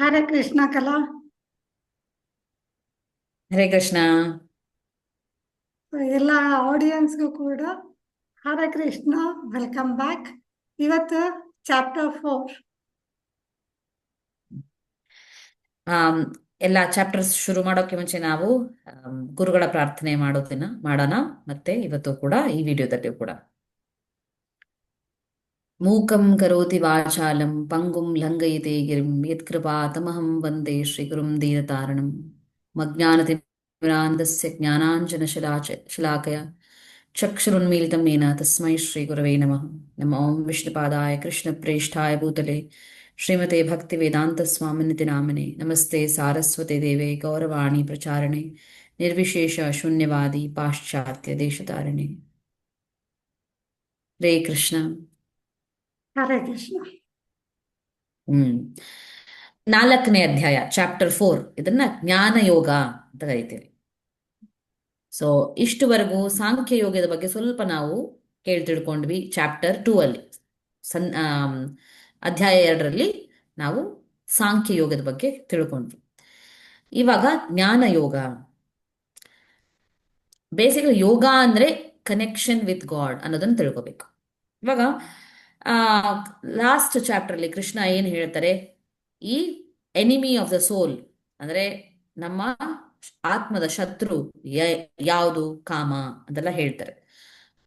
ಹರೇ ಕೃಷ್ಣ ಕಲಾ. ಹರೇ ಕೃಷ್ಣ. ಎಲ್ಲ ಆಡಿಯನ್ಸ್ಗೂ ಕೂಡ ಹರೇ ಕೃಷ್ಣ ವೆಲ್ಕಮ್ ಬ್ಯಾಕ್ ಇವತ್ತು ಚಾಪ್ಟರ್ ಫೋರ್ ಎಲ್ಲ ಚಾಪ್ಟರ್ಸ್ ಶುರು ಮಾಡೋಕೆ ಮುಂಚೆ ನಾವು ಗುರುಗಳ ಪ್ರಾರ್ಥನೆ ಮಾಡೋದನ್ನ ಮಾಡೋಣ. ಮತ್ತೆ ಇವತ್ತು ಕೂಡ ಈ ವಿಡಿಯೋದಲ್ಲಿ ಕೂಡ. मूकं करोति वाचालं पङ्गुं लङ्घयिते गिरिं यत्कृपातमहं वन्दे श्रीगुरुं दीनतारणं। मज्ञानतिमिरान्दस्य ज्ञानाञ्जन शिलाकय चक्षुरुन्मीलितं येन तस्मै श्रीगुरवे नमः। नमो विष्णुपादाय कृष्णप्रेष्ठाय भूतले। श्रीमते भक्तिवेदान्तस्वामिनिति नामिने नमस्ते सारस्वते देवे गौरवाणी प्रचारणे निर्विशेषशून्यवादी पाश्चात्यदेशतारिणे हरे कृष्ण। ಹರೇ ಕೃಷ್ಣ ಹ್ಮ್. ನಾಲ್ಕನೇ ಅಧ್ಯಾಯ ಚಾಪ್ಟರ್ ಫೋರ್ ಇದನ್ನ ಜ್ಞಾನ ಯೋಗ ಅಂತ ಕರಿತೀವಿ. ಸೊ ಇಷ್ಟುವರೆಗೂ ಸಾಂಖ್ಯ ಯೋಗದ ಬಗ್ಗೆ ಸ್ವಲ್ಪ ನಾವು ಕೇಳಿ ತಿಳ್ಕೊಂಡ್ವಿ ಚಾಪ್ಟರ್ ಟೂ ಅಲ್ಲಿ. ಸನ್ ಅಧ್ಯಾಯ ಎರಡರಲ್ಲಿ ನಾವು ಸಾಂಖ್ಯ ಯೋಗದ ಬಗ್ಗೆ ತಿಳ್ಕೊಂಡ್ವಿ. ಇವಾಗ ಜ್ಞಾನ ಯೋಗ ಬೇಸಿಕಲಿ ಯೋಗ ಅಂದ್ರೆ ಕನೆಕ್ಷನ್ ವಿತ್ ಗಾಡ್ ಅನ್ನೋದನ್ನ ತಿಳ್ಕೊಬೇಕು. ಇವಾಗ ಆ ಲಾಸ್ಟ್ ಚಾಪ್ಟರ್ ಅಲ್ಲಿ ಕೃಷ್ಣ ಏನ್ ಹೇಳ್ತಾರೆ? ಈ ಎನಿಮಿ ಆಫ್ ದ ಸೋಲ್ ಅಂದ್ರೆ ನಮ್ಮ ಆತ್ಮದ ಶತ್ರು ಯಾವುದು? ಕಾಮ ಅದೆಲ್ಲ ಹೇಳ್ತಾರೆ.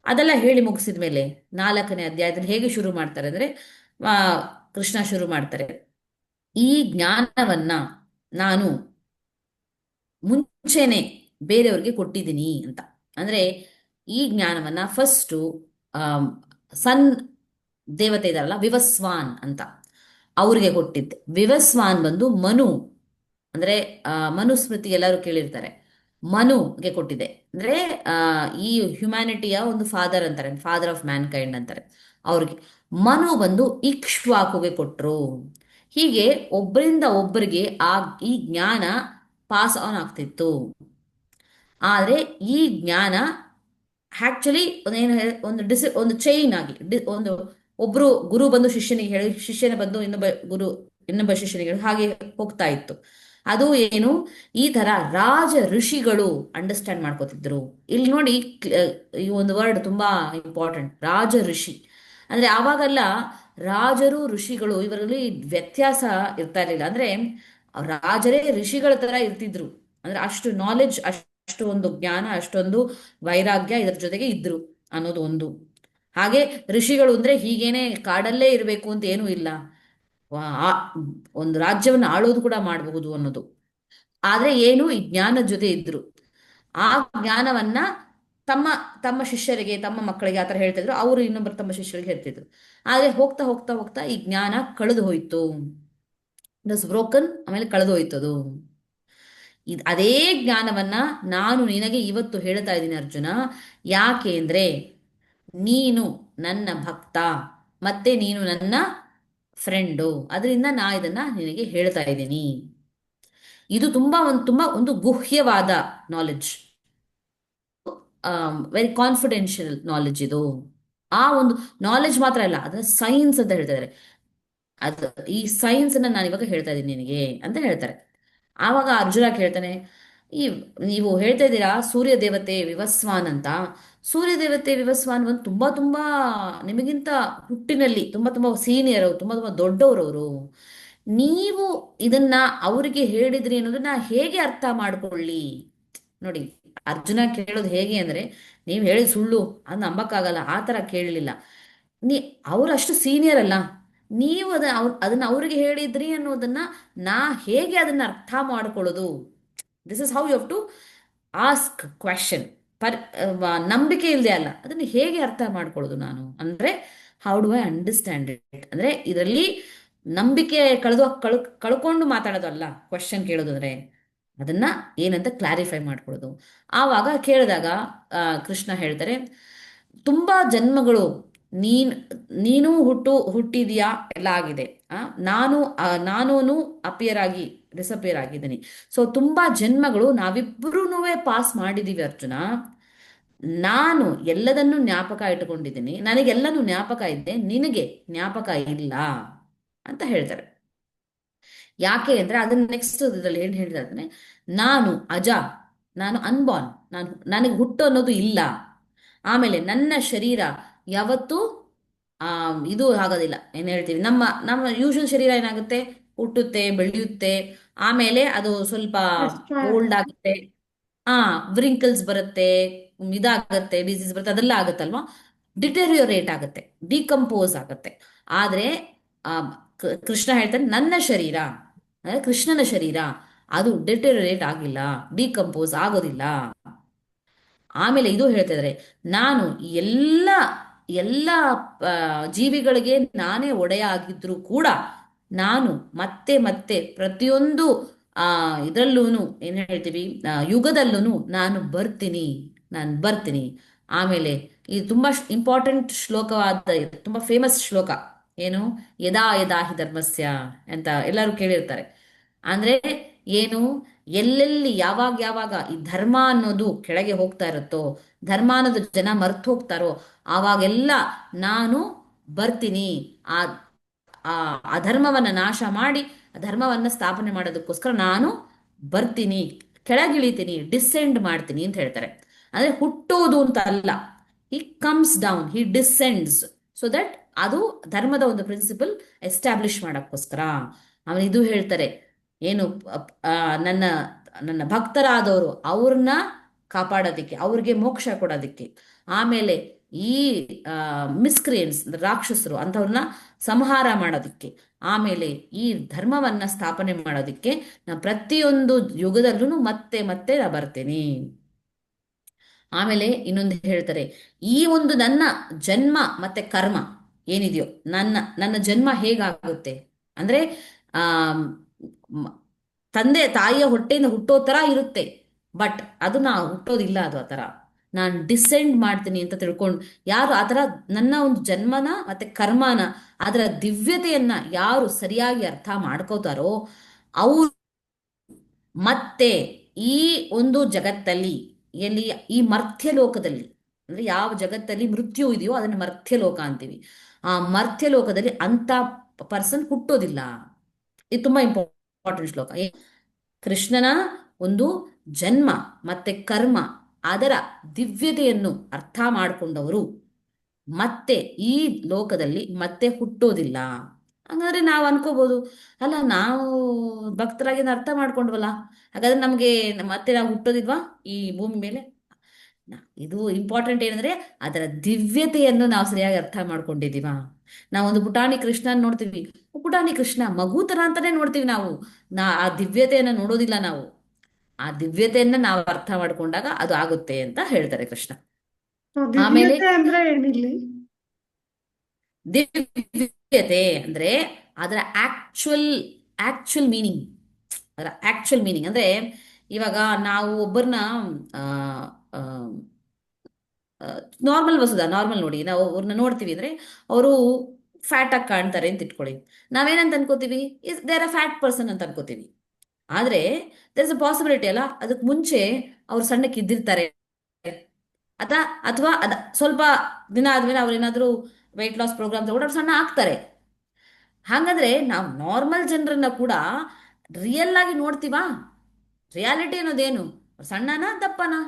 ಅದೆಲ್ಲ ಹೇಳಿ ಮುಗಿಸಿದ ಮೇಲೆ ನಾಲ್ಕನೇ ಅಧ್ಯಾಯದಲ್ಲಿ ಹೇಗೆ ಶುರು ಮಾಡ್ತಾರೆ ಅಂದ್ರೆ ಕೃಷ್ಣ ಶುರು ಮಾಡ್ತಾರೆ. ಈ ಜ್ಞಾನವನ್ನ ನಾನು ಮುಂಚೆನೆ ಬೇರೆಯವ್ರಿಗೆ ಕೊಟ್ಟಿದ್ದೀನಿ ಅಂತ. ಅಂದ್ರೆ ಈ ಜ್ಞಾನವನ್ನ ಫಸ್ಟು ಸನ್ ದೇವತೆ ಇದಾರಲ್ಲ, ವಿವಸ್ವಾನ್ ಅಂತ. ಅವ್ರಿಗೆ ಕೊಟ್ಟಿದ್ದೆ. ವಿವಸ್ವಾನ್ ಬಂದು ಮನು, ಅಂದ್ರೆ ಮನುಸ್ಮೃತಿ ಎಲ್ಲರೂ ಕೇಳಿರ್ತಾರೆ. ಮನುಗೆ ಕೊಟ್ಟಿದೆ ಅಂದ್ರೆ ಈ ಹ್ಯುಮ್ಯಾನಿಟಿಯ ಒಂದು ಫಾದರ್ ಅಂತಾರೆ ಫಾದರ್ ಆಫ್ ಮ್ಯಾನ್ ಕೈಂಡ್ ಅಂತಾರೆ ಅವ್ರಿಗೆ. ಮನು ಬಂದು ಇಕ್ಷ್ವಾಕುಗೆ ಕೊಟ್ರು. ಹೀಗೆ ಒಬ್ಬರಿಂದ ಒಬ್ಬರಿಗೆ ಆ, ಈ ಜ್ಞಾನ ಪಾಸ್ ಆನ್ ಆಗ್ತಿತ್ತು. ಆದರೆ, ಈ ಜ್ಞಾನ ಆಕ್ಚುಲಿ ಏನು ಒಂದು ಡಿಸಿ ಒಂದು ಚೈನ್ ಆಗಿ ಒಂದು ಒಬ್ರು ಗುರು ಬಂದು ಶಿಷ್ಯನಿಗೆ ಹೇಳಿ, ಶಿಷ್ಯನ ಬಂದು ಇನ್ನೊಬ್ಬ ಗುರು, ಇನ್ನೊಬ್ಬ ಶಿಷ್ಯನಿಗೆ ಹಾಗೆ ಹೋಗ್ತಾ ಇತ್ತು. ಅದು ಏನು? ಈ ತರ ರಾಜ ಋಷಿಗಳು ಅಂಡರ್ಸ್ಟ್ಯಾಂಡ್ ಮಾಡ್ಕೋತಿದ್ರು. ಇಲ್ಲಿ ನೋಡಿ ಈ ಒಂದು ವರ್ಡ್ ತುಂಬಾ ಇಂಪಾರ್ಟೆಂಟ್ ರಾಜ ಋಷಿ. ಅಂದ್ರೆ ಆವಾಗೆಲ್ಲ ರಾಜರು, ಋಷಿಗಳು ಇವರಲ್ಲಿ ವ್ಯತ್ಯಾಸ ಇರ್ತಾ ಇರಲಿಲ್ಲ. ಅಂದ್ರೆ ರಾಜರೇ ಋಷಿಗಳ ತರ ಇರ್ತಿದ್ರು. ಅಂದ್ರೆ ಅಷ್ಟು ನಾಲೆಡ್ಜ್ ಅಷ್ಟು ಒಂದು ಜ್ಞಾನ, ಅಷ್ಟೊಂದು ವೈರಾಗ್ಯ ಇದರ ಜೊತೆಗೆ ಇದ್ರು ಅನ್ನೋದು ಒಂದು. ಹಾಗೆ ಋಷಿಗಳು ಅಂದ್ರೆ ಹೀಗೇನೆ ಕಾಡಲ್ಲೇ ಇರಬೇಕು ಅಂತ ಏನೂ ಇಲ್ಲ. ಒಂದು ರಾಜ್ಯವನ್ನು ಆಳೋದು ಕೂಡ ಮಾಡಬಹುದು ಅನ್ನೋದು. ಆದರೆ ಏನು, ಈ ಜ್ಞಾನದ ಜೊತೆ ಇದ್ರು. ಆ ಜ್ಞಾನವನ್ನ ತಮ್ಮ ತಮ್ಮ ಶಿಷ್ಯರಿಗೆ, ತಮ್ಮ ಮಕ್ಕಳಿಗೆ ಆ ಆತರ ಹೇಳ್ತಿದ್ರು ಅವರು ಇನ್ನೊಬ್ಬರು ತಮ್ಮ ಶಿಷ್ಯರಿಗೆ ಹೇಳ್ತಿದ್ರು. ಆದ್ರೆ ಹೋಗ್ತಾ ಹೋಗ್ತಾ ಹೋಗ್ತಾ ಈ ಜ್ಞಾನ ಕಳೆದು ಹೋಯ್ತು. ಇಟ್ ಬ್ರೋಕನ್ ಆಮೇಲೆ ಕಳೆದು ಹೋಯ್ತದು. ಅದೇ ಜ್ಞಾನವನ್ನ ನಾನು ನಿನಗೆ ಇವತ್ತು ಹೇಳ್ತಾ ಇದ್ದೀನಿ ಅರ್ಜುನ. ಯಾಕೆ ಅಂದ್ರೆ ನೀನು ನನ್ನ ಭಕ್ತ, ಮತ್ತೆ ನೀನು ನನ್ನ ಫ್ರೆಂಡು ಅದರಿಂದ ನಾ ಇದನ್ನ ನಿನಗೆ ಹೇಳ್ತಾ ಇದ್ದೀನಿ. ಇದು ತುಂಬಾ ಒಂದು ತುಂಬಾ ಒಂದು ಗುಹ್ಯವಾದ ನಾಲೆಡ್ಜ್ ವೆರಿ ಕಾನ್ಫಿಡೆನ್ಷಿಯಲ್ ನಾಲೆಡ್ಜ್ ಇದು. ಆ ಒಂದು ನಾಲೆಡ್ಜ್ ಮಾತ್ರ ಅಲ್ಲ ಅದನ್ನ ಸೈನ್ಸ್ ಅಂತ ಹೇಳ್ತಾ ಅದು ಈ ಸೈನ್ಸ್ ಅನ್ನ ನಾನು ಇವಾಗ ಹೇಳ್ತಾ ಇದ್ದೀನಿ ನಿನಗೆ ಅಂತ ಹೇಳ್ತಾರೆ. ಆವಾಗ ಅರ್ಜುನ ಕೇಳ್ತಾನೆ ಈ ನೀವು ಹೇಳ್ತಾ ಇದ್ದೀರಾ ಸೂರ್ಯ ದೇವತೆ ವಿವಸ್ವಾನ್ ಅಂತ ಸೂರ್ಯ ದೇವತೆ ವಿವಸ್ವಾನ್ ಒಂದು ತುಂಬಾ ತುಂಬಾ ನಿಮಗಿಂತ ಹುಟ್ಟಿನಲ್ಲಿ ತುಂಬಾ ತುಂಬಾ ಸೀನಿಯರ್ ಅವರು, ತುಂಬಾ ತುಂಬಾ ದೊಡ್ಡವರವರು ನೀವು ಇದನ್ನ ಅವರಿಗೆ ಹೇಳಿದ್ರಿ ಅನ್ನೋದನ್ನ ಹೇಗೆ ಅರ್ಥ ಮಾಡ್ಕೊಳ್ಳಿ? ನೋಡಿ, ಅರ್ಜುನ ಕೇಳೋದು ಹೇಗೆ ಅಂದ್ರೆ, ನೀವು ಹೇಳಿದ ಸುಳ್ಳು, ಅದು ನಂಬಕ್ಕಾಗಲ್ಲ, ಆ ತರ ಕೇಳಲಿಲ್ಲ. ನೀ ಅವರಷ್ಟು ಸೀನಿಯರ್ ಅಲ್ಲ. ನೀವು ಅದ ಅವ್ರ ಅದನ್ನ ಅವ್ರಿಗೆ ಹೇಳಿದ್ರಿ ಅನ್ನೋದನ್ನ ನಾ ಹೇಗೆ ಅದನ್ನ ಅರ್ಥ ಮಾಡ್ಕೊಳ್ಳೋದು? This is how you have to ask question per ನಂಬಿಕೆ ಇಲ್ಲದೆ ಅಲ್ಲ. ಅದನ್ನು ಹೇಗೆ ಅರ್ಥ ಮಾಡ್ಕೊಳ್ಳೋದು ನಾನು? ಅಂದರೆ how do I understand it ಅಂದ್ರೆ, ಇದರಲ್ಲಿ ನಂಬಿಕೆ ಕಳೆದು, ಕಳ್, ಕಳ್ಕೊಂಡು ಮಾತಾಡೋದಲ್ಲ ಕ್ವೆಶನ್ ಕೇಳೋದು ಅಂದರೆ ಅದನ್ನ ಏನಂತ ಕ್ಲಾರಿಫೈ ಮಾಡ್ಕೊಳ್ಳೋದು. ಆವಾಗ ಕೇಳಿದಾಗ ಕೃಷ್ಣ ಹೇಳ್ತಾರೆ, ತುಂಬಾ ಜನ್ಮಗಳು ನೀನ್, ನೀನು ಹುಟ್ಟು, ಹುಟ್ಟಿದ್ಯಾ? ಎಲ್ಲ ಆಗಿದೆ. ಆ, ನಾನು ನಾನು ನಾನೂನು ಅಪಿಯರ್ ಆಗಿ ಡಿಸಪಿಯರ್ ಆಗಿದ್ದೀನಿ ಸೊ ತುಂಬಾ ಜನ್ಮಗಳು ನಾವಿಬ್ಬರೂ ಪಾಸ್ ಮಾಡಿದೀವಿ ಅರ್ಜುನ. ನಾನು ಎಲ್ಲದನ್ನು ಜ್ಞಾಪಕ ಇಟ್ಟುಕೊಂಡಿದ್ದೀನಿ. ನನಗೆಲ್ಲನೂ ಜ್ಞಾಪಕ ಇದ್ದೆ ನಿನಗೆ ಜ್ಞಾಪಕ ಇಲ್ಲ ಅಂತ ಹೇಳ್ತಾರೆ. ಯಾಕೆ ಅಂದ್ರೆ ಅದನ್ನ ನೆಕ್ಸ್ಟ್ ಇದರಲ್ಲಿ ಏನ್ ಅಂದ್ರೆ ನಾನು ಅಜ, ನಾನು ಅನ್ಬಾರ್ನ್ ನಾನು, ನನಗೆ ಹುಟ್ಟು ಅನ್ನೋದು ಇಲ್ಲ. ಆಮೇಲೆ ನನ್ನ ಶರೀರ ಯಾವತ್ತೂ ಆ ಇದು ಆಗೋದಿಲ್ಲ. ಏನ್ ಹೇಳ್ತೀವಿ? ನಮ್ಮ ನಮ್ಮ ಯೂಶುವಲ್ ಶರೀರ ಏನಾಗುತ್ತೆ? ಹುಟ್ಟುತ್ತೆ ಬೆಳೆಯುತ್ತೆ. ಆಮೇಲೆ ಅದು ಸ್ವಲ್ಪ ಓಲ್ಡ್ ಆಗುತ್ತೆ. ಆ ವ್ರಿಂಕಲ್ಸ್ ಬರುತ್ತೆ ಇದಾಗತ್ತೆ ಡಿಸೀಸ್ ಬರುತ್ತೆ ಅದೆಲ್ಲ ಆಗುತ್ತಲ್ವಾ? ಡಿಟೆರಿಯೋರೇಟ್ ಆಗುತ್ತೆ ಡಿಕಂಪೋಸ್ ಆಗುತ್ತೆ. ಆದ್ರೆ ಆ ಕೃಷ್ಣ ಹೇಳ್ತಾನೆ ನನ್ನ ಶರೀರ ಅಂದ್ರೆ ಕೃಷ್ಣನ ಶರೀರ ಅದು ಡಿಟೆರಿಯೋರೇಟ್ ಆಗಿಲ್ಲ ಡಿಕಂಪೋಸ್ ಆಗೋದಿಲ್ಲ. ಆಮೇಲೆ ಇದು ಹೇಳ್ತಿದ್ದಾರೆ ನಾನು ಎಲ್ಲ ಎಲ್ಲ ಜೀವಿಗಳಿಗೆ ನಾನೇ ಒಡೆಯ ಆಗಿದ್ರು ಕೂಡ ನಾನು ಮತ್ತೆ ಮತ್ತೆ ಪ್ರತಿಯೊಂದು, ಆ, ಇದ್ರಲ್ಲೂನು ಏನ್ ಹೇಳ್ತೀವಿ ಯುಗದಲ್ಲೂ ನಾನು ಬರ್ತೀನಿ ನಾನು ಬರ್ತೀನಿ. ಆಮೇಲೆ ಇದು ತುಂಬಾ ಇಂಪಾರ್ಟೆಂಟ್ ಶ್ಲೋಕವಾದ, ತುಂಬಾ ಫೇಮಸ್ ಶ್ಲೋಕ ಏನು? ಯದಾ ಯದಾ ಹಿ ಧರ್ಮಸ್ಯ ಅಂತ ಎಲ್ಲರೂ ಕೇಳಿರ್ತಾರೆ. ಅಂದ್ರೆ ಏನು? ಎಲ್ಲೆಲ್ಲಿ ಯಾವಾಗ ಯಾವಾಗ ಈ ಧರ್ಮ ಅನ್ನೋದು ಕೆಳಗೆ ಹೋಗ್ತಾ ಇರುತ್ತೋ ಧರ್ಮ ಅನ್ನೋದು ಜನ ಮರ್ತು ಹೋಗ್ತಾರೋ? ಆವಾಗೆಲ್ಲ ನಾನು ಬರ್ತೀನಿ. ಆ ಅಧರ್ಮವನ್ನ ನಾಶ ಮಾಡಿ ಧರ್ಮವನ್ನು ಸ್ಥಾಪನೆ ಮಾಡೋದಕ್ಕೋಸ್ಕರ ನಾನು ಬರ್ತೀನಿ. ಕೆಳಗಿಳಿತೀನಿ, ಡಿಸೆಂಡ್ ಮಾಡ್ತೀನಿ ಅಂತ ಹೇಳ್ತಾರೆ. ಅಂದ್ರೆ ಹುಟ್ಟೋದು ಅಂತ ಅಲ್ಲ. He comes down he descends so that ಅದು ಧರ್ಮದ ಒಂದು ಪ್ರಿನ್ಸಿಪಲ್ ಎಸ್ಟಾಬ್ಲಿಷ್ ಮಾಡೋಕ್ಕೋಸ್ಕರ. ಅವನು ಇದು ಹೇಳ್ತಾರೆ, ಏನು ನನ್ನ ನನ್ನ ಭಕ್ತರಾದವರು ಅವ್ರನ್ನ ಕಾಪಾಡೋದಿಕ್ಕೆ, ಅವ್ರಿಗೆ ಮೋಕ್ಷ ಕೊಡೋದಿಕ್ಕೆ. ಆಮೇಲೆ ಈ ಮಿಸ್ಕ್ರಿಯನ್ಸ್ ರಾಕ್ಷಸರು ಅಂಥವ್ರನ್ನ ಸಂಹಾರ ಮಾಡೋದಿಕ್ಕೆ. ಆಮೇಲೆ ಈ ಧರ್ಮವನ್ನ ಸ್ಥಾಪನೆ ಮಾಡೋದಿಕ್ಕೆ ನಾ ಪ್ರತಿಯೊಂದು ಯುಗದಲ್ಲೂ ಮತ್ತೆ ಮತ್ತೆ ನಾ ಬರ್ತೇನೆ. ಆಮೇಲೆ ಇನ್ನೊಂದು ಹೇಳ್ತಾರೆ, ಈ ಒಂದು ನನ್ನ ಜನ್ಮ ಮತ್ತೆ ಕರ್ಮ ಏನಿದೆಯೋ, ನನ್ನ ನನ್ನ ಜನ್ಮ ಹೇಗಾಗುತ್ತೆ? ಅಂದ್ರೆ, ಆ ತಂದೆ ತಾಯಿಯ ಹೊಟ್ಟೆಯಿಂದ ಹುಟ್ಟೋ ತರ ಇರುತ್ತೆ. ಬಟ್ ಅದು ನಾ ಹುಟ್ಟೋದಿಲ್ಲ ಅದು ಆ ನಾನ್ ನಾನು ಡಿಸೆಂಡ್ ಮಾಡ್ತೀನಿ ಅಂತ ತಿಳ್ಕೊಂಡು ಯಾರು ಆ ಥರ ನನ್ನ ಒಂದು ಜನ್ಮನ ಮತ್ತೆ ಕರ್ಮನ ಅದರ ದಿವ್ಯತೆಯನ್ನ ಯಾರು ಸರಿಯಾಗಿ ಅರ್ಥ ಮಾಡ್ಕೋತಾರೋ ಅವ್ರು ಮತ್ತೆ ಈ ಒಂದು ಜಗತ್ತಲ್ಲಿ, ಎಲ್ಲಿ ಈ ಮರ್ಥ್ಯ ಲೋಕದಲ್ಲಿ ಅಂದ್ರೆ ಯಾವ ಜಗತ್ತಲ್ಲಿ ಮೃತ್ಯು ಇದೆಯೋ ಅದನ್ನ ಮರ್ಥ್ಯ ಲೋಕ ಅಂತೀವಿ. ಆ ಮರ್ಥ್ಯ ಲೋಕದಲ್ಲಿ ಅಂತ ಪರ್ಸನ್ ಹುಟ್ಟೋದಿಲ್ಲ. ಇದು ತುಂಬಾ ಇಂಪಾರ್ಟೆಂಟ್ ಶ್ಲೋಕ. ಕೃಷ್ಣನ ಒಂದು ಜನ್ಮ ಮತ್ತೆ ಕರ್ಮ, ಅದರ ದಿವ್ಯತೆಯನ್ನು ಅರ್ಥ ಮಾಡಿಕೊಂಡವರು ಮತ್ತೆ ಈ ಲೋಕದಲ್ಲಿ ಮತ್ತೆ ಹುಟ್ಟೋದಿಲ್ಲ. ಹಂಗಾದ್ರೆ ನಾವು ಅನ್ಕೋಬಹುದು ಅಲ್ಲ ನಾವು ಭಕ್ತರಾಗಿ ಅರ್ಥ ಮಾಡ್ಕೊಂಡ್ವಲ್ಲ, ಹಾಗಾದ್ರೆ ನಮಗೆ ಮತ್ತೆ ನಾವು ಹುಟ್ಟೋದಿಲ್ವಾ ಈ ಭೂಮಿ ಮೇಲೆ? ಇದು ಇಂಪಾರ್ಟೆಂಟ್ ಏನಂದ್ರೆ ಅದರ ದಿವ್ಯತೆಯನ್ನು ನಾವು ಸರಿಯಾಗಿ ಅರ್ಥ ಮಾಡ್ಕೊಂಡಿದೀವಾ ನಾವೊಂದು ಪುಟಾಣಿ ಕೃಷ್ಣನ್ ನೋಡ್ತೀವಿ, ಪುಟಾಣಿ ಕೃಷ್ಣ ಮಗು ತರ ಅಂತಾನೆ ನೋಡ್ತೀವಿ ನಾವು. ನಾ, ಆ ದಿವ್ಯತೆಯನ್ನು ನೋಡೋದಿಲ್ಲ ನಾವು. ಆ ದಿವ್ಯತೆಯನ್ನ ನಾವು ಅರ್ಥ ಮಾಡ್ಕೊಂಡಾಗ ಅದು ಆಗುತ್ತೆ ಅಂತ ಹೇಳ್ತಾರೆ ಕೃಷ್ಣ. ಆಮೇಲೆ ದಿವ್ಯತೆ ಅಂದ್ರೆ ಅಂದ್ರೆ ಅದರ ಆಕ್ಚುಯಲ್ ಆಕ್ಚುಯಲ್ ಮೀನಿಂಗ್ ಅದರ ಆಕ್ಚುಯಲ್ ಮೀನಿಂಗ್ ಅಂದ್ರೆ ಇವಾಗ ನಾವು ಒಬ್ಬರನ್ನ ನಾರ್ಮಲ್ ವಸುದ ನಾರ್ಮಲ್ ನೋಡಿ ನಾವು ಅವ್ರನ್ನ ನೋಡ್ತೀವಿ ಅಂದ್ರೆ ಅವರು ಫ್ಯಾಟ್ ಆಗಿ ಕಾಣ್ತಾರೆ ಅಂತ ಇಟ್ಕೊಳ್ಳಿ. ನಾವೇನಂತ ಅನ್ಕೋತೀವಿ? Is there a fat person ಅಂತ ಅನ್ಕೋತೀವಿ. ಆದ್ರೆ ದರ್ ಇಸ್ ಅ ಪಾಸಿಬಿಲಿಟಿ ಅಲ್ಲ? ಅದಕ್ಕೆ ಮುಂಚೆ ಅವ್ರು ಸಣ್ಣಕ್ಕೆ ಇದ್ದಿರ್ತಾರೆ. ಅತ ಅಥವಾ ಅದ ಸ್ವಲ್ಪ ದಿನ ಆದ್ಮೇಲೆ ಅವ್ರು ಏನಾದ್ರು ವೆಯ್ಟ್ ಲಾಸ್ ಪ್ರೋಗ್ರಾಮ್ ತಗೊಂಡು ಅವ್ರು ಸಣ್ಣ ಆಗ್ತಾರೆ. ಹಾಗಾದ್ರೆ ನಾವು ನಾರ್ಮಲ್ ಜನರನ್ನ ಕೂಡ ರಿಯಲ್ ಆಗಿ ನೋಡ್ತೀವಾ? ರಿಯಾಲಿಟಿ ಅನ್ನೋದೇನು? ಸಣ್ಣನ ದಪ್ಪನಾ?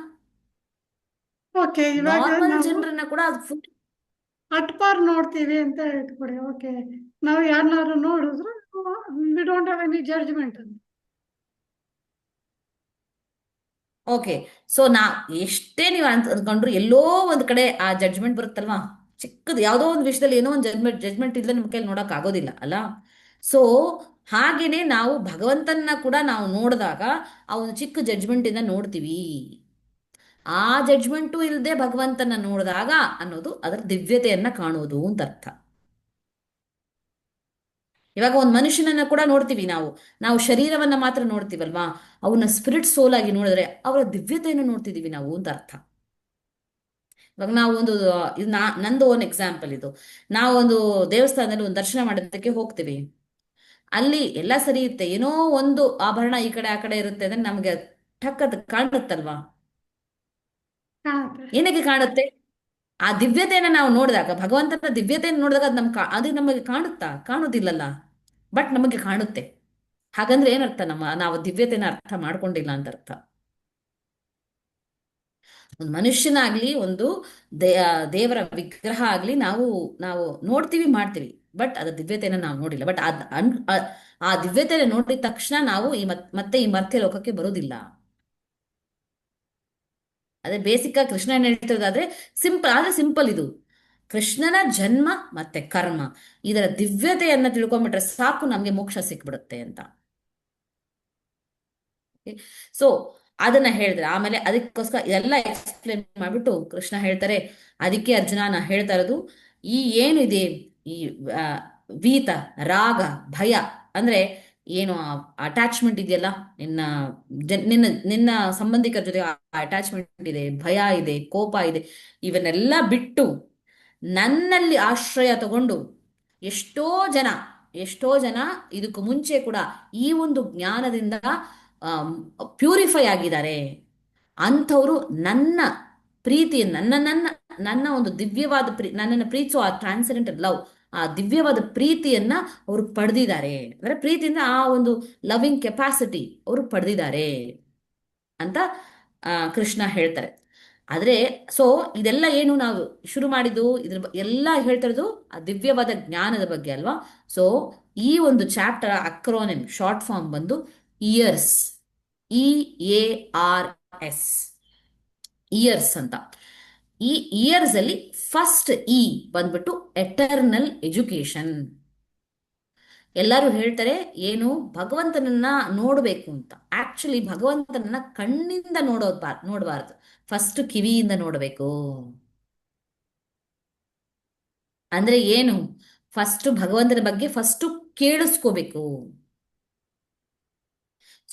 ನಾರ್ಮಲ್ ಜನರನ್ನ ಕೂಡ ಫುಲ್ ಅಟ್ ಪಾರ್ ನೋಡ್ತೀವಿ ಅಂತ ಇಟ್ಕೊಡಿ ಓಕೆ ನಾವು ಯಾರನ್ನಾರು ನೋಡಿದ್ರೆ we don't have any judgement ಅಂತ. ಓಕೆ ಸೊ ನಾ ಎಷ್ಟೇ ನೀವು ಅಂದ್ಕೊಂಡ್ರು ಎಲ್ಲೋ ಒಂದ್ ಕಡೆ ಆ ಜಡ್ಜ್ಮೆಂಟ್ ಬರುತ್ತಲ್ವಾ? ಚಿಕ್ಕದು ಯಾವುದೋ ಒಂದು ವಿಷಯದಲ್ಲಿ ಏನೋ ಒಂದು ಜಡ್ಜ್ಮೆಂಟ್ ಜಡ್ಜ್ಮೆಂಟ್ ಇಲ್ಲದೆ ನಿಮ್ಮ ಕೈಲಿ ನೋಡಕ್ ಆಗೋದಿಲ್ಲ, ಅಲ್ಲ? ಸೊ ಹಾಗೇನೆ ನಾವು ಭಗವಂತನ ಕೂಡ ನಾವು ನೋಡಿದಾಗ ಆ ಒಂದು ಚಿಕ್ಕ ಜಡ್ಜ್ಮೆಂಟ್ ಇಂದ ನೋಡ್ತೀವಿ. ಆ ಜಡ್ಜ್ಮೆಂಟು ಇಲ್ಲದೆ ಭಗವಂತನ ನೋಡಿದಾಗ ಅನ್ನೋದು ಅದರ ದಿವ್ಯತೆಯನ್ನ ಕಾಣುವುದು ಅಂತ ಅರ್ಥ. ಇವಾಗ ಒಂದು ಮನುಷ್ಯನನ್ನ ಕೂಡ ನೋಡ್ತೀವಿ ನಾವು. ನಾವು ಶರೀರವನ್ನ ಮಾತ್ರ ನೋಡ್ತೀವಲ್ವಾ? ಅವನ ಸ್ಪಿರಿಟ್ ಸೋಲ್ ಆಗಿ ನೋಡಿದ್ರೆ ಅವರ ದಿವ್ಯತೆಯನ್ನು ನೋಡ್ತಿದೀವಿ ನಾವು ಅಂತ ಅರ್ಥ. ಇವಾಗ ನಾವು ಒಂದು ನಾ ನಂದು ಒಂದು ಎಕ್ಸಾಂಪಲ್ ಇದು. ನಾವು ಒಂದು ದೇವಸ್ಥಾನದಲ್ಲಿ ಒಂದು ದರ್ಶನ ಮಾಡೋದಕ್ಕೆ ಹೋಗ್ತೀವಿ. ಅಲ್ಲಿ ಎಲ್ಲ ಸರಿ ಇರುತ್ತೆ. ಏನೋ ಒಂದು ಆಭರಣ ಈ ಕಡೆ ಆ ಕಡೆ ಇರುತ್ತೆ ಅಂದ್ರೆ ನಮ್ಗೆ ಠಕ್ಕದ್ ಕಾಣುತ್ತಲ್ವಾ? ಕಾಣುತ್ತೆ ಏನಕ್ಕೆ ಕಾಣುತ್ತೆ? ಆ ದಿವ್ಯತೆಯನ್ನ ನಾವು ನೋಡಿದಾಗ ಭಗವಂತನ ದಿವ್ಯತೆಯನ್ನು ನೋಡಿದಾಗ ಅದು ನಮ್ ಅದು ನಮಗೆ ಕಾಣುತ್ತಾ? ಕಾಣುವುದಿಲ್ಲಲ್ಲ ಬಟ್ ನಮಗೆ ಕಾಣುತ್ತೆ. ಹಾಗಂದ್ರೆ ಏನರ್ಥ ನಮ್ಮ, ನಾವು ದಿವ್ಯತೆನ ಅರ್ಥ ಮಾಡ್ಕೊಂಡಿಲ್ಲ ಅಂತ ಅರ್ಥ ಒಂದು ಮನುಷ್ಯನಾಗ್ಲಿ, ಒಂದು ದೇವರ ವಿಗ್ರಹ ಆಗ್ಲಿ ನಾವು ನಾವು ನೋಡ್ತೀವಿ, ಮಾಡ್ತೀವಿ. ಬಟ್ ಅದ ದಿವ್ಯತೆನ ನಾವು ನೋಡಿಲ್ಲ. ಬಟ್ ಅದ್ ಅನ್ ಆ- ದಿವ್ಯತೆನ ನೋಡಿದ ತಕ್ಷಣ ನಾವು ಈ ಮತ್, ಮತ್ತೆ ಈ ಮರ್ತ್ಯ ಲೋಕಕ್ಕೆ ಬರೋದಿಲ್ಲ. ಅದೇ ಬೇಸಿಕ್ ಆಗಿ ಕೃಷ್ಣ ಹೇಳ್ತಿರೋದಾದ್ರೆ ಸಿಂಪಲ್ ಆದ್ರೆ ಸಿಂಪಲ್ ಇದು. ಕೃಷ್ಣನ ಜನ್ಮ ಮತ್ತೆ ಕರ್ಮ, ಇದರ ದಿವ್ಯತೆಯನ್ನ ತಿಳ್ಕೊಂಡ್ಬಿಟ್ರೆ ಸಾಕು ನಮ್ಗೆ ಮೋಕ್ಷ ಸಿಕ್ಬಿಡುತ್ತೆ ಅಂತ. ಸೊ ಅದನ್ನ ಹೇಳಿದ್ರೆ, ಆಮೇಲೆ ಅದಕ್ಕೋಸ್ಕರ ಎಲ್ಲ ಎಕ್ಸ್ಪ್ಲೇನ್ ಮಾಡ್ಬಿಟ್ಟು ಕೃಷ್ಣ ಹೇಳ್ತಾರೆ, ಅದಕ್ಕೆ ಅರ್ಜುನ ನಾ ಹೇಳ್ತಾ ಇರೋದು, ಈ ಏನಿದೆ, ಈ ವೀತ, ರಾಗ, ಭಯ, ಅಂದ್ರೆ ಏನು ಅಟ್ಯಾಚ್ಮೆಂಟ್ ಇದೆಯಲ್ಲ, ನಿನ್ನ ನಿನ್ನ ನಿನ್ನ ಸಂಬಂಧಿಕರ ಜೊತೆ ಅಟ್ಯಾಚ್ಮೆಂಟ್ ಇದೆ, ಭಯ ಇದೆ, ಕೋಪ ಇದೆ, ಇವನ್ನೆಲ್ಲ ಬಿಟ್ಟು ನನ್ನಲ್ಲಿ ಆಶ್ರಯ ತಗೊಂಡು ಎಷ್ಟೋ ಜನ ಎಷ್ಟೋ ಜನ ಇದಕ್ಕೂ ಮುಂಚೆ ಕೂಡ ಈ ಒಂದು ಜ್ಞಾನದಿಂದ ಪ್ಯೂರಿಫೈ ಆಗಿದ್ದಾರೆ. ಅಂಥವರು ನನ್ನ ಪ್ರೀತಿ, ನನ್ನ ನನ್ನ ನನ್ನ ಒಂದು ದಿವ್ಯವಾದ ಪ್ರೀ, ನನ್ನನ್ನು ಪ್ರೀತಿಸೋ ಆ ಟ್ರಾನ್ಸೆಂಡೆಂಟಲ್ ಲವ್ ಆ ದಿವ್ಯವಾದ ಪ್ರೀತಿಯನ್ನ ಅವರು ಪಡೆದಿದ್ದಾರೆ. ಅಂದ್ರೆ ಪ್ರೀತಿಯಿಂದ ಆ ಒಂದು ಲವಿಂಗ್ ಕೆಪಾಸಿಟಿ ಅವರು ಪಡೆದಿದ್ದಾರೆ ಅಂತ ಕೃಷ್ಣ ಹೇಳ್ತಾರೆ. ಆದ್ರೆ ಸೊ ಇದೆಲ್ಲ ಏನು ನಾವು ಶುರು ಮಾಡಿದ್ದು, ಇದ್ರ ಎಲ್ಲ ಹೇಳ್ತಾ ಇರೋದು ಆ ದಿವ್ಯವಾದ ಜ್ಞಾನದ ಬಗ್ಗೆ ಅಲ್ವಾ? ಸೊ ಈ ಒಂದು ಚಾಪ್ಟರ್ ಅಕ್ರೋನಿಮ್ ಶಾರ್ಟ್ ಫಾರ್ಮ್ ಬಂದು ears E A R S ears ಅಂತ. ಈ ಇಯರ್ಸ್ ಅಲ್ಲಿ ಫಸ್ಟ್ ಇ ಬಂದ್ಬಿಟ್ಟು ಎಟರ್ನಲ್ ಎಜುಕೇಶನ್ ಎಲ್ಲರೂ ಹೇಳ್ತಾರೆ, ಏನು ಭಗವಂತನನ್ನ ನೋಡಬೇಕು ಅಂತ. ಆಕ್ಚುಲಿ ಭಗವಂತನನ್ನ ಕಣ್ಣಿಂದ ನೋಡೋದ್ ಬಾರ್ ನೋಡಬಾರ್ದು. ಫಸ್ಟ್ ಕಿವಿಯಿಂದ ನೋಡಬೇಕು. ಅಂದ್ರೆ ಏನು? ಫಸ್ಟ್ ಭಗವಂತನ ಬಗ್ಗೆ ಫಸ್ಟ್ ಕೇಳಿಸ್ಕೋಬೇಕು.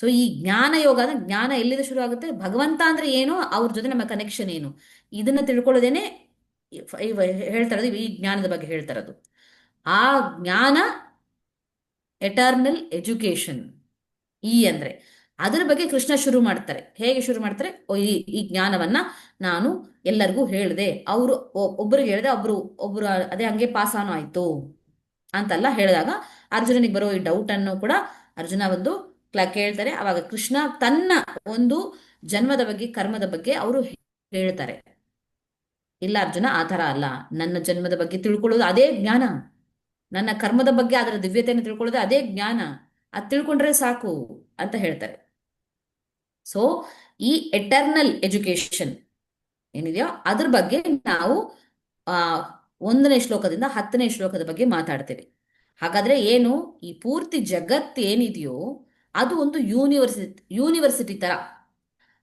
ಸೊ ಈ ಜ್ಞಾನ ಯೋಗ ಅಂದ್ರೆ ಜ್ಞಾನ ಎಲ್ಲಿಂದ ಶುರು ಆಗುತ್ತೆ? ಭಗವಂತ ಅಂದ್ರೆ ಏನು? ಅವ್ರ ಜೊತೆ ನಮ್ಮ ಕನೆಕ್ಷನ್ ಏನು? ಇದನ್ನ ತಿಳ್ಕೊಳ್ಳೋದೇನೆ ಇವ್- ಇವ್ ಹೇಳ್ತಾ ಇರೋದು, ಈ ಜ್ಞಾನದ ಬಗ್ಗೆ ಹೇಳ್ತಾರದು ಆ ಜ್ಞಾನ ಎಟರ್ನಲ್ ಎಜುಕೇಶನ್ ಈ ಅಂದ್ರೆ ಅದರ ಬಗ್ಗೆ ಕೃಷ್ಣ ಶುರು ಮಾಡ್ತಾರೆ. ಹೇಗೆ ಶುರು ಮಾಡ್ತಾರೆ? ಈ ಈ ಜ್ಞಾನವನ್ನ ನಾನು ಎಲ್ಲರಿಗೂ ಹೇಳಿದೆ. ಅವರು ಒಬ್ಬರಿಗೆ ಹೇಳಿದೆ, ಒಬ್ರು ಒಬ್ರು ಅದೇ ಹಂಗೆ ಪಾಸ್ ಆನ್ ಆಯ್ತು ಅಂತೆಲ್ಲ ಹೇಳಿದಾಗ ಅರ್ಜುನನಿಗೆ ಬರೋ ಈ ಡೌಟ್ ಅನ್ನು ಕೂಡ ಅರ್ಜುನ ಒಂದು ಕೇಳ್ತಾರೆ. ಅವಾಗ ಕೃಷ್ಣ ತನ್ನ ಒಂದು ಜನ್ಮದ ಬಗ್ಗೆ, ಕರ್ಮದ ಬಗ್ಗೆ ಅವರು ಹೇಳ್ತಾರೆ. ಇಲ್ಲ ಅರ್ಜುನ, ಆ ಥರ ಅಲ್ಲ. ನನ್ನ ಜನ್ಮದ ಬಗ್ಗೆ ತಿಳ್ಕೊಳ್ಳೋದು ಅದೇ ಜ್ಞಾನ. ನನ್ನ ಕರ್ಮದ ಬಗ್ಗೆ ಅದರ ದಿವ್ಯತೆಯನ್ನು ತಿಳ್ಕೊಳ್ಳೋದು ಅದೇ ಜ್ಞಾನ. ಅದು ತಿಳ್ಕೊಂಡ್ರೆ ಸಾಕು ಅಂತ ಹೇಳ್ತಾರೆ. ಸೊ ಈ ಎಟರ್ನಲ್ ಎಜುಕೇಶನ್ ಏನಿದೆಯೋ ಅದ್ರ ಬಗ್ಗೆ ನಾವು, ಆ, ಒಂದನೇ ಶ್ಲೋಕದಿಂದ ಹತ್ತನೇ ಶ್ಲೋಕದ ಬಗ್ಗೆ ಮಾತಾಡ್ತೇವೆ. ಹಾಗಾದ್ರೆ ಏನು, ಈ ಪೂರ್ತಿ ಜಗತ್ತು ಏನಿದೆಯೋ ಅದು ಒಂದು ಯೂನಿವರ್ಸಿಟಿ ಯೂನಿವರ್ಸಿಟಿ ತರ.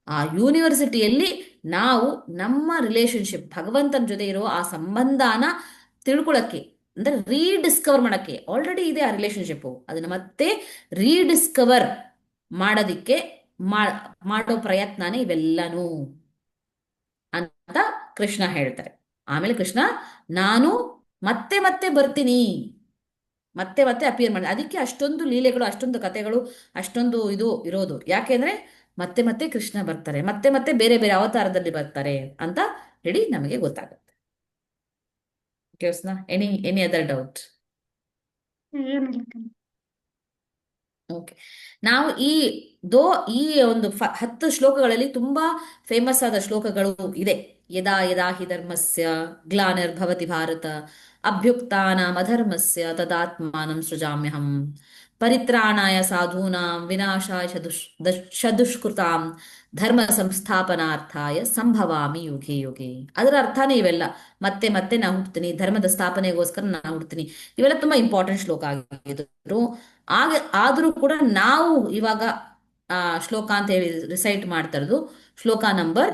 ಆ ಯೂನಿವರ್ಸಿಟಿಯಲ್ಲಿ ನಾವು ನಮ್ಮ ರಿಲೇಶನ್ಶಿಪ್ ಭಗವಂತನ ಜೊತೆ ಇರೋ ಆ ಸಂಬಂಧನ ತಿಳ್ಕೊಳಕ್ಕೆ ಅಂದ್ರೆ ರೀಡಿಸ್ಕವರ್ ಮಾಡಕ್ಕೆ. ಆಲ್ರೆಡಿ ಇದೆ ಆ ರಿಲೇಶನ್ಶಿಪ್ ಅದನ್ನ ಮತ್ತೆ ರೀಡಿಸ್ಕವರ್ ಮಾಡೋದಿಕ್ಕೆ ಮಾಡೋ ಪ್ರಯತ್ನನೇ ಇವೆಲ್ಲನೂ ಅಂತ ಕೃಷ್ಣ ಹೇಳ್ತಾರೆ. ಆಮೇಲೆ ಕೃಷ್ಣ, ನಾನು ಮತ್ತೆ ಮತ್ತೆ ಬರ್ತೀನಿ. ಮತ್ತೆ ಮತ್ತೆ ಅಪಿಯರ್ ಮಾಡಿ. ಅದಕ್ಕೆ ಅಷ್ಟೊಂದು ಲೀಲೆಗಳು, ಅಷ್ಟೊಂದು ಕಥೆಗಳು, ಅಷ್ಟೊಂದು ಇದು ಇರೋದು. ಯಾಕೆಂದ್ರೆ ಮತ್ತೆ ಮತ್ತೆ ಕೃಷ್ಣ ಬರ್ತಾರೆ. ಮತ್ತೆ ಮತ್ತೆ ಬೇರೆ ಬೇರೆ ಅವತಾರದಲ್ಲಿ ಬರ್ತಾರೆ ಅಂತ ಹೇಳಿ ನಮಗೆ ಗೊತ್ತಾಗುತ್ತೆ. Any any other doubt okay ನಾವು ಈ ದೋ ಈ ಒಂದು ಹತ್ತು ಶ್ಲೋಕಗಳಲ್ಲಿ ತುಂಬಾ ಫೇಮಸ್ ಆದ ಶ್ಲೋಕಗಳು ಇದೆ. ಯದಾ ಯದಾ ಹಿ ಧರ್ಮಸ್ಯ ಗ್ಲಾನಿರ್ಭವತಿ ಭಾರತ ಅಭ್ಯುಕ್ತಾನಾಂ ಅಧರ್ಮಸ್ಯ ತದಾತ್ಮಾನಂ ಸೃಜಾಮ್ಯಹಂ. ಪರಿತ್ರಾಣಾಯ ಸಾಧೂನಾಂ, ವಿನಾಶಾಯ ಚದುಷ್ ಚದುಷ್ಕೃತಾಂ ಧರ್ಮ ಸಂಸ್ಥಾಪನಾರ್ಥಾಯ ಸಂಭವಾಮಿ ಯುಗೆ ಯುಗೆ. ಅದರ ಅರ್ಥನೇ ಇವೆಲ್ಲ. ಮತ್ತೆ ಮತ್ತೆ ನಾ ಹುಡ್ತೀನಿ ಧರ್ಮದ ಸ್ಥಾಪನೆಗೋಸ್ಕರ ನಾ ಹುಡ್ತೀನಿ ಇವೆಲ್ಲ ತುಂಬಾ ಇಂಪಾರ್ಟೆಂಟ್ ಶ್ಲೋಕ ಆಗಿದ್ರು. ಆಗ, ಆದ್ರೂ ಕೂಡ ನಾವು ಇವಾಗ, ಆ, ಶ್ಲೋಕ ಅಂತ ಹೇಳಿ ರಿಸೈಟ್ ಮಾಡ್ತಾ ಇರೋದು ಶ್ಲೋಕ ನಂಬರ್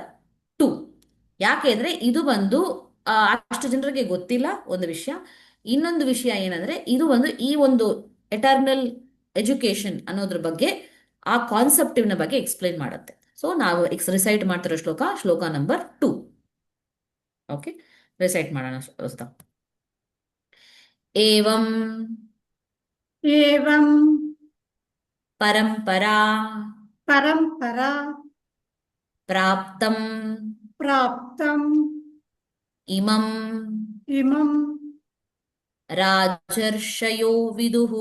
ಟೂ ಯಾಕೆ ಅಂದ್ರೆ ಇದು ಬಂದು ಅಷ್ಟು ಜನರಿಗೆ ಗೊತ್ತಿಲ್ಲ ಒಂದು ವಿಷಯ. ಇನ್ನೊಂದು ವಿಷಯ ಏನಂದ್ರೆ ಇದು ಒಂದು ಈ ಒಂದು ಎಟರ್ನಲ್ ಎಜುಕೇಶನ್ ಅನ್ನೋದ್ರ ಬಗ್ಗೆ ಆ ಕಾನ್ಸೆಪ್ಟಿವ್ನ ಬಗ್ಗೆ ಎಕ್ಸ್ಪ್ಲೈನ್ ಮಾಡುತ್ತೆ. ಸೊ ನಾವು ಎಕ್ಸ್ ರಿಸೈಟ್ ಮಾಡ್ತಿರೋ ಶ್ಲೋಕ ಶ್ಲೋಕ ನಂಬರ್ ಟೂ ಓಕೆ ರಿಸೈಟ್ ಮಾಡೋಣ ಹೊಸ್ದ ಏವಂ. ಏವಂ. ಪರಂಪರಾ. ಪರಂಪರಾ. ಪ್ರಾಪ್ತಂ. ಪ್ರಾಪ್ತಂ. ಇಮಂ. ಇಮಂ. ರಾಜರ್ಷಯೋ ವಿದುಃ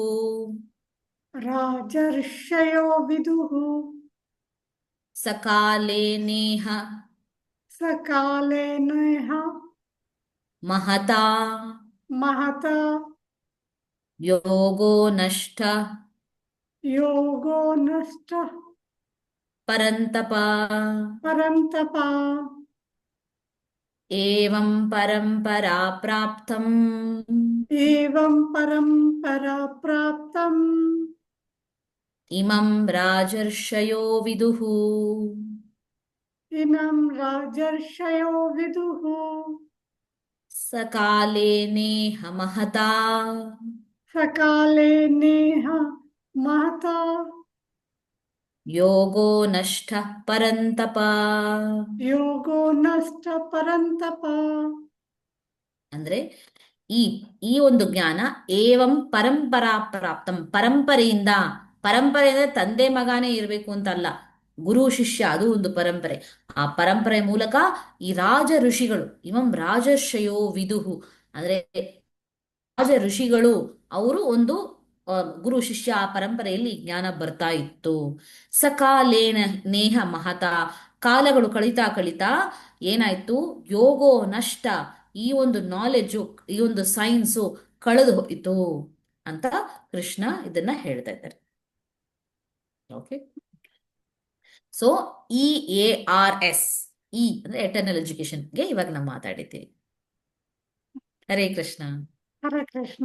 ರಾಜರ್ಷಯೋ ವಿದುಃ ಸಕಾಲೇ ನೇಹ ಸಕಾಲೇನೇಹ ಮಹತಾ ಮಹತ ಯೋಗೋ ನಷ್ಟ ಯೋಗೋ ನಷ್ಟ ಪರಂತಪ ಪರಂತಪ ಏವಂ ಪರಂಪರಾ ಪ್ರಾಪ್ತಂ ಏವಂ ಪರಂಪರಾ ಪ್ರಾಪ್ತಂ ಇಮಂ ರಾಜರ್ಷಯೋ ವಿದುಃ ಇಮಂ ರಾಜರ್ಷಯೋ ವಿದುಃ ಸಕಾಲೇ ನೇಹ ಮಹತಾ ಸಕಾಲೇ ನೇಹ ಮಹತ ಯೋಗೋ ನಷ್ಟ ಪರಂತಪ ಯೋಗೋ ನಷ್ಟ ಪರಂತಪ ಅಂದ್ರೆ ಈ ಈ ಒಂದು ಜ್ಞಾನ ಏವಂ ಪರಂಪರಾ ಪ್ರಾಪ್ತಂ. ಪರಂಪರೆಯಿಂದ, ಪರಂಪರೆ ಅಂದ್ರೆ ತಂದೆ ಮಗನೇ ಇರಬೇಕು ಅಂತಲ್ಲ, ಗುರು, ಶಿಷ್ಯ, ಅದು ಒಂದು ಪರಂಪರೆ. ಆ ಪರಂಪರೆ ಮೂಲಕ ಈ ರಾಜ ಋಷಿಗಳು ಇವಂ ರಾಜರ್ಷಯೋ ವಿದುಹು, ಅಂದ್ರೆ ರಾಜ ಋಷಿಗಳು, ಅವರು ಒಂದು ಗುರು, ಶಿಷ್ಯ ಆ ಪರಂಪರೆಯಲ್ಲಿ ಜ್ಞಾನ ಬರ್ತಾ ಇತ್ತು. ಸಕಾಲೇನ ನೇಹ ಮಹತ, ಕಾಲಗಳು ಕಳಿತಾ ಕಳಿತಾ ಏನಾಯ್ತು? ಯೋಗೋ ನಷ್ಟ ಈ ಒಂದು ನಾಲೆಡ್ಜು ಈ ಒಂದು ಸೈನ್ಸು ಕಳೆದು ಹೋಯಿತು ಅಂತ ಕೃಷ್ಣ ಇದನ್ನ ಹೇಳ್ತಾ ಇದ್ದಾರೆ. Okay so E A R S E ಅಂದ್ರೆ ಎಟರ್ನಲ್ ಎಜುಕೇಶನ್ಗೆ ಇವಾಗ ನಾವು ಮಾತಾಡಿದ್ದೀವಿ. ಹರೇ ಕೃಷ್ಣ. ಹರೇ ಕೃಷ್ಣ.